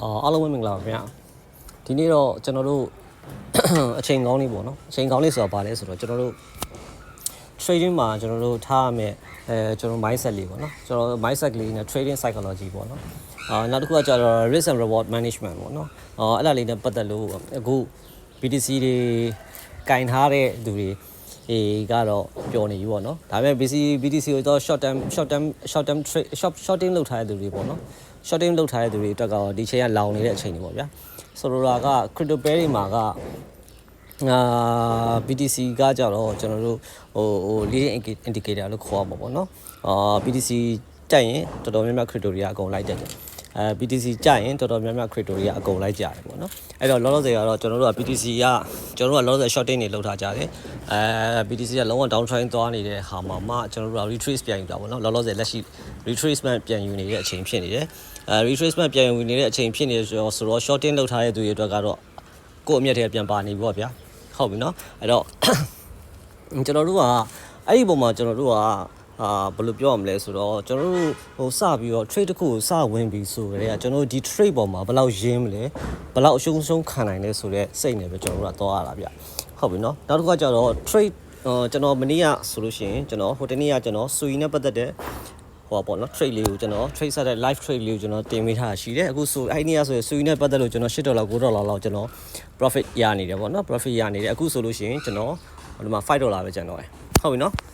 အော်အားလုံးပဲမင်္ဂလာပါခင်ဗျာဒီနေ့တော့ကျွန်တော်တို့အချိန်ကောင်းလေးပေါ့နော်အချိန်ကောင်းလေးဆိုတာဘာလဲဆိုတော့ကျွန်တော်တို့ trading မှာကျွန်တော်တို့ထားရမယ်အဲကျွန်တော် mindset လေးပေါ့နော်ကျွန်တော် mindset လေးနဲ့ trading psychology ပေါ့နော်အာနောက်တစ်ခုကကျတော့ risk and reward management ပေါ့နော်အော်အဲ့ဒါလေးနဲ့ပတ်သက်လို့အခု BTC တွေကင်ထားတဲ့သူတွေအေးကတော့ပျော်နေပြီပေါ့နော်ဒါပေမဲ့ BC BTC ကိုတော့ short term short term short term trade short shorting လုပ်ထားတဲ့သူတွေပေါ့နော် shorting လုပ်ထားတဲ့သူတွေအတွက်ကတော့ဒီချိန်ကလောင်နေတဲ့အချိန်တွေပေါ့ဗျာဆိုလိုတာက crypto pair တွေမှာကအာ BTC ကကြတော့ကျွန်တော်တို့ဟိုဟို leading indicator လို့ခေါ်ရမှာပေါ့နော်အာ BTC ကြိုက်ရင်တော်တော်များများ crypto တွေကအကုန်လိုက်တက်တယ် အဲ BTC ကြိုက်ရင်တော်တော်များများ crypto တွေကအကုန်လိုက်ကြတယ်ပေါ့နော်အဲ့တော့လောလောဆယ်ကတော့ကျွန်တော်တို့က BTC ကကျွန်တော်တို့ကလောလောဆယ် shorting တွေလုပ်ထားကြတယ်အဲ BTC ကလုံးဝ down trend သွားနေတဲ့ဟာမှာမှကျွန်တော်တို့က retrace ပြန်ယူတာပေါ့နော်လောလောဆယ်လက်ရှိ retracement ပြန်ယူနေတဲ့အချိန်ဖြစ်နေတယ်အဲ retracement ပြန်ယူနေတဲ့အချိန်ဖြစ်နေဆိုတော့ဆိုတော့ shorting လုပ်ထားတဲ့သူတွေအတွက်ကတော့ကိုယ့်အမျက်ထဲပြန်ပါနေပြီပေါ့ဗျာဟုတ်ပြီနော်အဲ့တော့ကျွန်တော်တို့ကအဲ့ဒီပုံမှာကျွန်တော်တို့က အာဘယ်လိုပြောရမလဲဆိုတော့ကျွန်တော်တို့ဟိုစပြီးတော့ trade တစ်ခုကိုစဝင်ပြီးဆိုကြတဲ့ကကျွန်တော်တို့ဒီ trade ပေါ်မှာဘယ်လောက်ရင်းမလဲဘယ်လောက်အရှုံးရှုံးခံနိုင်လဲဆိုတော့စိတ်နဲ့ပဲကျွန်တော်တို့ကသွားရတာဗျဟုတ်ပြီနော်နောက်တစ်ခုကကျတော့ trade ဟိုကျွန်တော်မနေ့ကဆိုလို့ရှိရင်ကျွန်တော်ဟိုတနေ့ကကျွန်တော်စူရီနဲ့ပတ်သက်တဲ့ဟိုပေါ့နော် trade လေးကိုကျွန်တော် trade ဆက်တဲ့ live trade လေးကိုကျွန်တော်တင်ပေးထားရှိတယ်အခုဆိုအဲ့ဒီနေ့ကဆိုရင်စူရီနဲ့ပတ်သက်လို့ကျွန်တော်8ဒေါ်လာ9ဒေါ်လာလောက်ကျွန်တော် profit ရနေတယ်ပေါ့နော် profit ရနေတယ်အခုဆိုလို့ရှိရင်ကျွန်တော်ဒီမှာ5ဒေါ်လာပဲကျန်တော့တယ်ဟုတ်ပြီနော်အဲ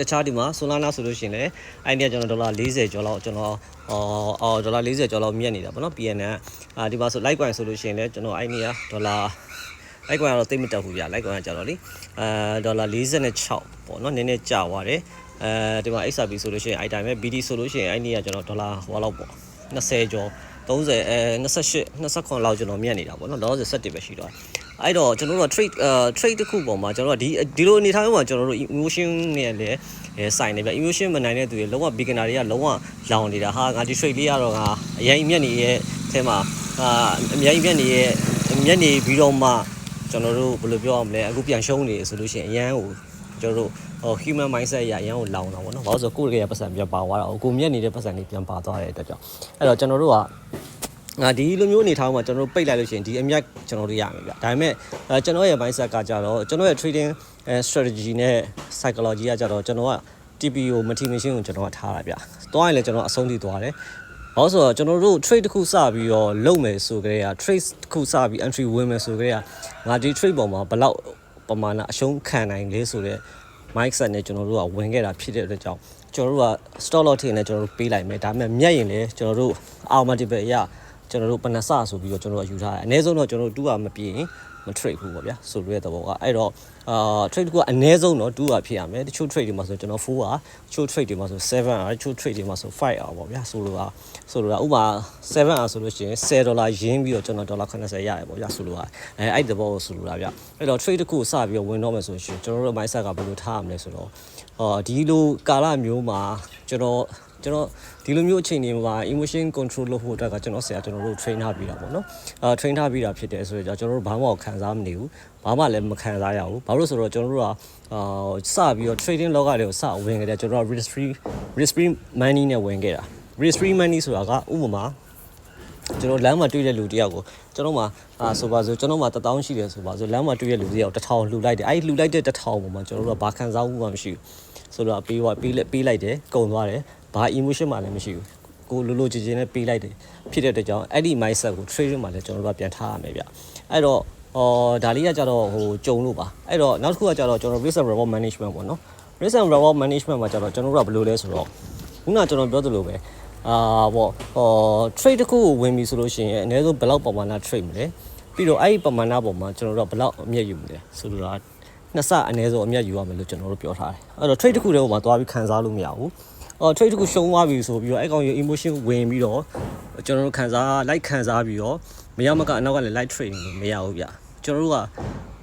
တခြားဒီမှာ Solana ဆိုလို့ရှိရင်လည်းအဲ့ဒီကကျွန်တော်ဒေါ်လာ40ကျော်လောက်ကျွန်တော်အော်အော်ဒေါ်လာ40ကျော်လောက်မြတ်နေတာပေါ့နော် PN နဲ့အာဒီမှာဆို Litecoin ဆိုလို့ရှိရင်လည်းကျွန်တော်အဲ့ဒီကဒေါ်လာ Litecoin ကတော့တိတ်မတက်ဘူးဗျ Litecoin ကကျတော့လေအဲဒေါ်လာ46ပေါ့နော်နည်းနည်းကျသွားတယ်အဲဒီမှာ XRP ဆိုလို့ရှိရင်အဲ့တိုင်းပဲ BD ဆိုလို့ရှိရင်အဲ့ဒီကကျွန်တော်ဒေါ်လာဟိုလောက်ပေါ့20ကျော်30အဲ28 29လောက်ကျွန်တော်မြတ်နေတာပေါ့နော်လောလောဆယ်7ပဲရှိတော့ အဲ့တော့ကျွန်တော်တို့က trade အဲ trade တစ်ခုပေါ်မှာကျွန်တော်တို့ကဒီဒီလိုအနေထားမျိုးမှာကျွန်တော်တို့ emotion နဲ့လည်းအဲဆိုင်နေဗျ emotion မနိုင်တဲ့သူတွေလုံးဝ beginner တွေကလုံးဝလောင်နေတာဟာငါဒီ trade လေးကတော့ငါအရင်မြတ်နေရဲ့အဲမှာအာအများကြီးမြတ်နေရဲ့မြတ်နေပြီးတော့မှကျွန်တော်တို့ဘယ်လိုပြောရမလဲအခုပြန်ရှုံးနေဆိုလို့ရှိရင်အရန်ကိုကျွန်တော်တို့ဟို human mindset အရအရန်ကိုလောင်တာပေါ့နော်ဘာလို့ဆိုကိုယ့်ရဲ့ပတ်စံပြန်ပါသွားတာကိုမြတ်နေတဲ့ပတ်စံလေးပြန်ပါသွားတဲ့အတွက်ကြောင့်အဲ့တော့ကျွန်တော်တို့က ငါဒီလိုမျိုးအနေထားမှာကျွန်တော်တို့ပိတ်လိုက်လို့ရှိရင်ဒီအမြတ်ကျွန်တော်တို့ရမယ်ဗျဒါပေမဲ့အဲကျွန်တော်ရဲ့ mindset ကကြတော့ကျွန်တော်ရဲ့ trading strategy နဲ့ psychology ကကြတော့ကျွန်တော်က TPO motivation ကိုကျွန်တော်ကထားတာဗျသွားရင်လည်းကျွန်တော်အဆုံးထိသွားတယ်ဘာလို့ဆိုတော့ကျွန်တော်တို့ trade တစ်ခုစပြီးတော့လုပ်မယ်ဆိုကြတဲ့က trade တစ်ခုစပြီး entry ဝင်မယ်ဆိုကြတဲ့ကငါဒီ trade ပေါ်မှာဘယ်လောက်ပမာဏအရှုံးခံနိုင်လဲဆိုတော့ mindset နဲ့ကျွန်တော်တို့ကဝင်ခဲ့တာဖြစ်တဲ့အတွက်ကြောင့်ကျွန်တော်တို့က stop loss ထည့်နေကျွန်တော်တို့ပေးလိုက်မယ်ဒါပေမဲ့မြတ်ရင်လည်းကျွန်တော်တို့ our multiple ရ ကျွန်တော်တို့ပနစဆိုပြီးတော့ကျွန်တော်တို့ယူထားတယ်အနည်းဆုံးတော့ကျွန်တော်တို့2ကမပြည့်ရင်မ trade ဘူးပေါ့ဗျာဆိုလိုတဲ့သဘောကအဲ့တော့အာ trade ကအနည်းဆုံးတော့2ကဖြစ်ရမယ်တချို့ trade တွေမှာဆိုကျွန်တော်4ကတချို့ trade တွေမှာဆို7ကတချို့ trade တွေမှာဆို5အောင်ပေါ့ဗျာဆိုလိုတာဆိုလိုတာဥပမာ7အောင်ဆိုလို့ရှိရင်10ဒေါ်လာရင်းပြီးတော့ကျွန်တော်ဒေါ်လာ80ရရပေါ့ဗျာဆိုလိုတာအဲအဲ့ဒီသဘောကိုဆိုလိုတာဗျအဲ့တော့ trade တစ်ခုစပြီးတော့ဝင်တော့မယ်ဆိုရင်ကျွန်တော်တို့ mindset ကဘယ်လိုထားရမလဲဆိုတော့အော်ဒီလိုကာလမျိုးမှာကျွန်တော် ကျွန်တော်ဒီလိုမျိုးအချိန်တွေမှာ emotion control လုပ်ဖို့အတွက်ကကျွန်တော်ဆရာကျွန်တော်တို့ train ထားပြီးတာပေါ့နော်အာ train ထားပြီးတာဖြစ်တယ်ဆိုတော့ကျွန်တော်တို့ဘာမှခံစားမနေဘူးဘာမှလည်းမခံစားရဘူးဘာလို့ဆိုတော့ကျွန်တော်တို့ကအာစပြီးတော့ trading လောကတွေကိုစဝင်ခဲ့တယ်ကျွန်တော်တို့ risk free risk free money နဲ့ဝင်ခဲ့တာ risk free money ဆိုတာကဥပမာကျွန်တော်လမ်းမှာတွေ့တဲ့လူတယောက်ကိုကျွန်တော်မှအာဆိုပါဆိုကျွန်တော်မှ1000ရှိတယ်ဆိုပါဆိုလမ်းမှာတွေ့တဲ့လူတယောက်1000လှူလိုက်တယ်အဲ့ဒီလှူလိုက်တဲ့1000ပုံမှာကျွန်တော်တို့ကဘာခံစားမှုမှမရှိဘူးဆိုတော့ပေးသွားပေးလိုက်ပေးလိုက်တယ်ကုန်သွားတယ် ဘာ emotion မှလည်းမရှိဘူးကိုလိုလိုချင်ချင်နဲ့ပေးလိုက်တယ်ဖြစ်တဲ့အတွက်ကြောင့်အဲ့ဒီ mindset ကို trading မှာလည်းကျွန်တော်တို့ကပြန်ထားရမယ်ဗျအဲ့တော့အော်ဒါလေးကကြတော့ဟိုကြုံလို့ပါအဲ့တော့နောက်တစ်ခုကကြတော့ကျွန်တော် risk and reward management ပေါ့နော် risk and reward management မှာကြတော့ကျွန်တော်တို့ကဘယ်လိုလဲဆိုတော့ခုနကကျွန်တော်ပြောသလိုပဲအာပေါ့ဟော trade တစ်ခုကိုဝင်ပြီဆိုလို့ရှိရင်အနည်းဆုံးဘယ်လောက်ပမာဏ trade မလဲပြီးတော့အဲ့ဒီပမာဏပေါ်မှာကျွန်တော်တို့ကဘယ်လောက်အမြတ်ယူမလဲဆိုလိုတာနှစ်ဆအနည်းဆုံးအမြတ်ယူရမယ်လို့ကျွန်တော်တို့ပြောထားတယ်အဲ့တော့ trade တစ်ခုတည်းမှာသွားပြီးခံစားလို့မရဘူး အော် trade တစ်ခုရှုံးသွားပြီဆိုပြီးတော့အဲ့ကောင်ရဲ့ emotion ဝင်ပြီးတော့ကျွန်တော်တို့ခံစား like ခံစားပြီးတော့မရမကအနောက်ကလည်း like trading လို့မရဘူးဗျကျွန်တော်တို့က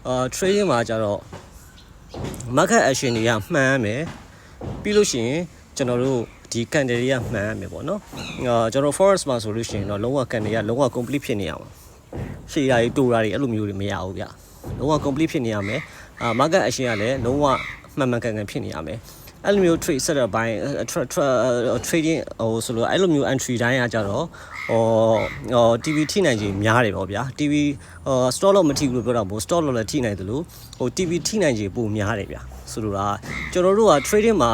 အာ trading မှာကျတော့ market action တွေကမှန်းမယ်ပြီးလို့ရှိရင်ကျွန်တော်တို့ဒီ candle တွေကမှန်းရမယ်ပေါ့နော်အာကျွန်တော် forest မှာဆိုလို့ရှိရင်တော့လုံးဝ candle ကလုံးဝ complete ဖြစ်နေရမှာရှေ့ရာကြီးတူရာကြီးအဲ့လိုမျိုးတွေမရဘူးဗျလုံးဝ complete ဖြစ်နေရမယ်အာ market action ကလည်းလုံးဝမှန်မှန်ကန်ကန်ဖြစ်နေရမယ် အဲ့လိုမျိုး trade setup ဘိုင်း trading ဟိုဆိုလို့အဲ့လိုမျိုး entry တိုင်းကကြတော့ဟဟောဟော TV ထိနိုင်ခြင်းများတယ်ပေါ့ဗျာ TV ဟော store လို့မထိဘူးလို့ပြောတာမဟုတ် store လို့လည်းထိနိုင်တယ်လို့ဟို TV ထိနိုင်ခြင်းပိုများတယ်ဗျာဆိုလိုတာကျွန်တော်တို့က trading မှာ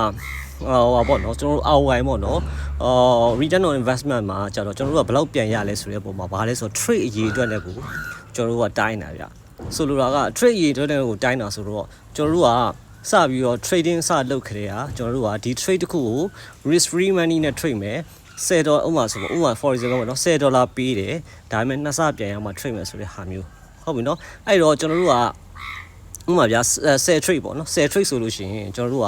ဟောပါပေါ့နော်ကျွန်တော်တို့ ROI ပေါ့နော်အော် return on investment မှာကျတော့ကျွန်တော်တို့ကဘယ်လောက်ပြန်ရလဲဆိုတဲ့ပုံမှာဗာလဲဆိုတော့ trade အရေးအတွက်လည်းကိုကျွန်တော်တို့ကတိုင်းတာဗျာဆိုလိုတာက trade အရေးအတွက်လည်းကိုတိုင်းတာဆိုတော့ကျွန်တော်တို့က စပြီးတော့ trading စလုပ်ခရေอ่ะကျွန်တော်တို့ကဒီ trade တစ်ခုကို risk free money နဲ့ trade မယ်10ဒေါ်ဥပမာဆိုပေါ့ဥပမာ for example ပေါ့နော်10ဒေါ်လာပေးတယ်ဒါပေမဲ့နှစ်ဆပြန်ရမှ trade မယ်ဆိုတဲ့ဟာမျိုးဟုတ်ပြီနော်အဲ့တော့ကျွန်တော်တို့ကဥပမာဗျာ10 trade ပေါ့နော်10 trade ဆိုလို့ရှိရင်ကျွန်တော်တို့က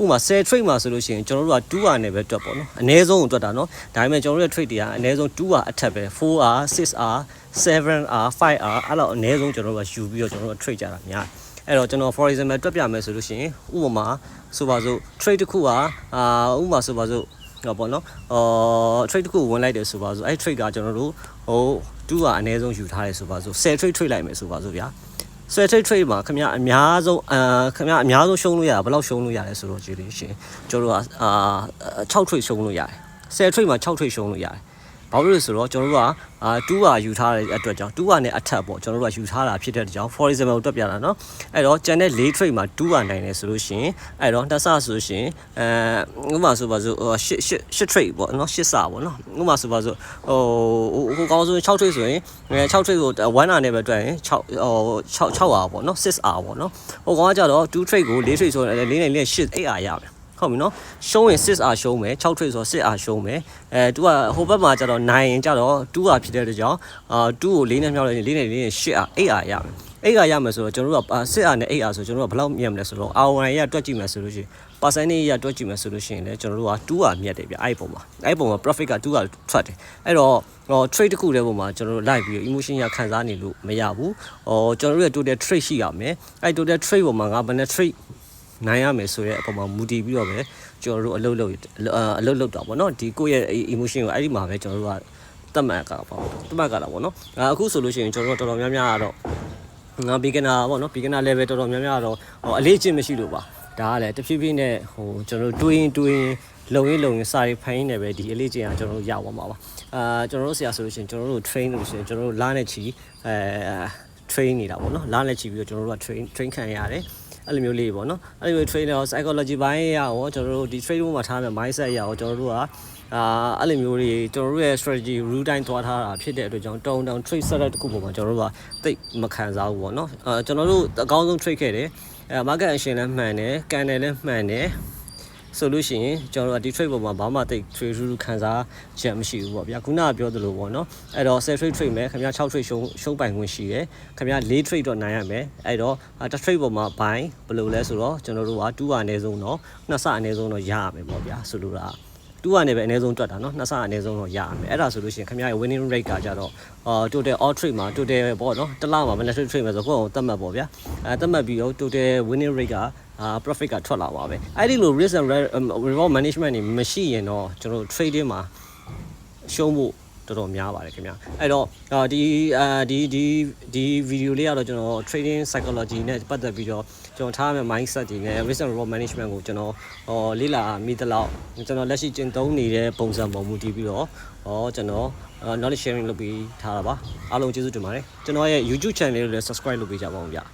ဥပမာ10 trade မှာဆိုလို့ရှိရင်ကျွန်တော်တို့က2 hour နဲ့ပဲတွက်ပေါ့နော်အနည်းဆုံးကိုတွက်တာနော်ဒါပေမဲ့ကျွန်တော်တို့ရဲ့ trade တွေကအနည်းဆုံး2 hour အထက်ပဲ4 hour 6 hour 7 hour 5 hour အဲ့လိုအနည်းဆုံးကျွန်တော်တို့ကယူပြီးတော့ကျွန်တော်တို့က trade ကြတာများ အဲ့တော့ကျွန်တော် for example တွက်ပြမယ်ဆိုလို့ရှိရင်ဥပမာဆိုပါစို့ trade တစ်ခုကအာဥပမာဆိုပါစို့ဟောပေါ့နော်အော် trade တစ်ခုဝင်လိုက်တယ်ဆိုပါစို့အဲ့ trade ကကျွန်တော်တို့ဟို2ဟာအနည်းဆုံးယူထားတယ်ဆိုပါစို့10 trade trade လိုက်မယ်ဆိုပါစို့ဗျာဆွဲ trade trade မှာခင်ဗျအများဆုံးအာခင်ဗျအများဆုံးရှုံးလို့ရတာဘယ်လောက်ရှုံးလို့ရလဲဆိုတော့ကြည့်လို့ရှိရင်ကျွန်တော်တို့ကအာ6 trade ရှုံးလို့ရတယ်10 trade မှာ6 trade ရှုံးလို့ရတယ် ဘာလို့လဲဆိုတော့ကျွန်တော်တို့ကအာ2ဟာယူထားတဲ့အတွက်ကြောင့်2ဟာနဲ့အထက်ပေါ့ကျွန်တော်တို့ကယူထားတာဖြစ်တဲ့ကြောင့် for example ကိုတွက်ပြတာเนาะအဲ့တော့ကျန်တဲ့၄ trade မှာ2ဟာနိုင်တယ်ဆိုလို့ရှိရင်အဲ့တော့တစ်ဆဆိုလို့ရှိရင်အဲဥပမာဆိုပါစို့8 8 8 trade ပေါ့เนาะ8ဆပေါ့เนาะဥပမာဆိုပါစို့ဟိုဟိုကောင်းဆုံး6 trade ဆိုရင်6 trade ကို1 hour နဲ့ပဲတွက်ရင်6ဟို6 6 hour ပေါ့เนาะ6 hour ပေါ့เนาะဟိုကောင်ကကြတော့2 trade ကို4 trade ဆိုရင်4နဲ့4 8 8 hour ရမယ် ဟုတ်ပြီနော်ရှုံးရင်6အားရှုံးမယ်6 trade ဆို6အားရှုံးမယ်အဲသူကဟိုဘက်မှာကျတော့9ရင်ကျတော့2အားဖြစ်တဲ့အတွက်ကြောင့်အာ2ကို4နဲ့မြောက်လိုက်ရင်4နဲ့4နဲ့8အား8အားရမယ်8အားရမယ်ဆိုတော့ကျွန်တော်တို့က6အားနဲ့8အားဆိုကျွန်တော်တို့ကဘယ်လောက်မြတ်မလဲဆိုတော့ ROI ရတွက်ကြည့်မယ်ဆိုလို့ရှိရင် percentage ရတွက်ကြည့်မယ်ဆိုလို့ရှိရင်လည်းကျွန်တော်တို့က2အားမြတ်တယ်ဗျအဲ့ဒီပုံမှာအဲ့ဒီပုံမှာ profit က2အားထွက်တယ်အဲ့တော့ဟော trade တစ်ခုတည်းပုံမှာကျွန်တော်တို့ live ပြီး emotion ရခံစားနေလို့မရဘူးဟောကျွန်တော်တို့ရဲ့ total trade ရှိရမယ်အဲ့ total trade ပုံမှာငါဘယ်နဲ့ trade နိုင်ရမယ်ဆိုတဲ့အပေါ်မှာမူတည်ပြီးတော့ပဲကျွန်တော်တို့အလုပ်လုပ်အလုပ်လုပ်တာပေါ့နော်ဒီကိုယ့်ရဲ့ emotion ကိုအဲ့ဒီမှာပဲကျွန်တော်တို့ကတတ်မှတ်ကြတာပေါ့တတ်မှတ်ကြတာပေါ့နော်အခုဆိုလို့ရှိရင်ကျွန်တော်တို့တော်တော်များများကတော့ငါ beginner ပေါ့နော် beginner level တော်တော်များများကတော့ဟိုအလေးချင်းမရှိလို့ပါဒါကလည်းတဖြည်းဖြည်းနဲ့ဟိုကျွန်တော်တို့တွေးရင်တွေးရင်လုံရင်လုံရင်စာရေးဖိုင်းနေပဲဒီအလေးချင်းကကျွန်တော်တို့ရပါမှာပါအာကျွန်တော်တို့ဆရာဆိုလို့ရှိရင်ကျွန်တော်တို့ train လို့ရှိရင်ကျွန်တော်တို့လားနဲ့ချီအဲ train နေတာပေါ့နော်လားနဲ့ချီပြီးတော့ကျွန်တော်တို့က train train ခံရတယ် အဲ့လိုမျိုးလေးပေါ့နော်အဲ့လိုမျိုး trainer psychology ဘိုင်းရရောကျွန်တော်တို့ဒီ trade မှာထားမယ် mindset ရရောကျွန်တော်တို့ကအာအဲ့လိုမျိုးတွေကျွန်တော်တို့ရဲ့ strategy route တိုင်းသွားထားတာဖြစ်တဲ့အတွက်ကြောင့်တုံတုံ trade setup တစ်ခုပုံမှာကျွန်တော်တို့ကတိတ်မခံစားဘူးပေါ့နော်အာကျွန်တော်တို့အကောင်းဆုံး trade ခဲ့တယ်အဲ market action လည်းမှန်တယ်ကန်တယ်လည်းမှန်တယ် ဆိုလို့ရှိရင်ကျွန်တော်တို့ဒီ trade ပေါ်မှာဘာမှတိတ် trade rule ခံစားချက်မရှိဘူးပေါ့ဗျာခုနကပြောသလိုပေါ့နော်အဲ့တော့ sell trade trade မယ်ခင်ဗျာ6 trade ရှုံးရှုံးပိုင်ခွင့်ရှိတယ်ခင်ဗျာ4 trade တော့နိုင်ရမယ်အဲ့တော့တစ် trade ပေါ်မှာ buy ဘယ်လိုလဲဆိုတော့ကျွန်တော်တို့က2ပါအနည်းဆုံးတော့နှစ်ဆအနည်းဆုံးတော့ရရမယ်ပေါ့ဗျာဆိုလိုတာ တူကနေပဲအနည်းဆုံးတွက်တာเนาะနှစ်ဆအနည်းဆုံးတော့ရရမယ်အဲ့ဒါဆိုလို့ရှိရင်ခင်ဗျားရဲ့ winning rate ကကြတော့အာ total all trade မှာ total ပေါ့เนาะတစ်လမှာ monetary trade မှာဆိုကိုယ့်အောင်သတ်မှတ်ပေါ့ဗျာအဲသတ်မှတ်ပြီးတော့ total winning rate ကအာ profit ကထွက်လာပါပဲအဲ့ဒီလို risk and reward management တွေမရှိရင်တော့ကျွန်တော် trading မှာရှုံးဖို့ တော်တော်များပါတယ်ခင်ဗျာအဲ့တော့ဒီအာဒီဒီဒီဗီဒီယိုလေးကတော့ကျွန်တော် trading psychology နဲ့ပတ်သက်ပြီးတော့ကျွန်တော်ထားမယ့် mindset တွေနဲ့ risk and reward management ကိုကျွန်တော်ဟောလေ့လာမိသလောက်ကျွန်တော်လက်ရှိကျင့်သုံးနေတဲ့ပုံစံပုံမူတည်ပြီးတော့ဟောကျွန်တော် knowledge sharing လုပ်ပြီးထားတာပါအားလုံးကျေးဇူးတင်ပါတယ်ကျွန်တော်ရဲ့ YouTube channel လေးကိုလည်း subscribe လုပ်ပေးကြပါဦးဗျာ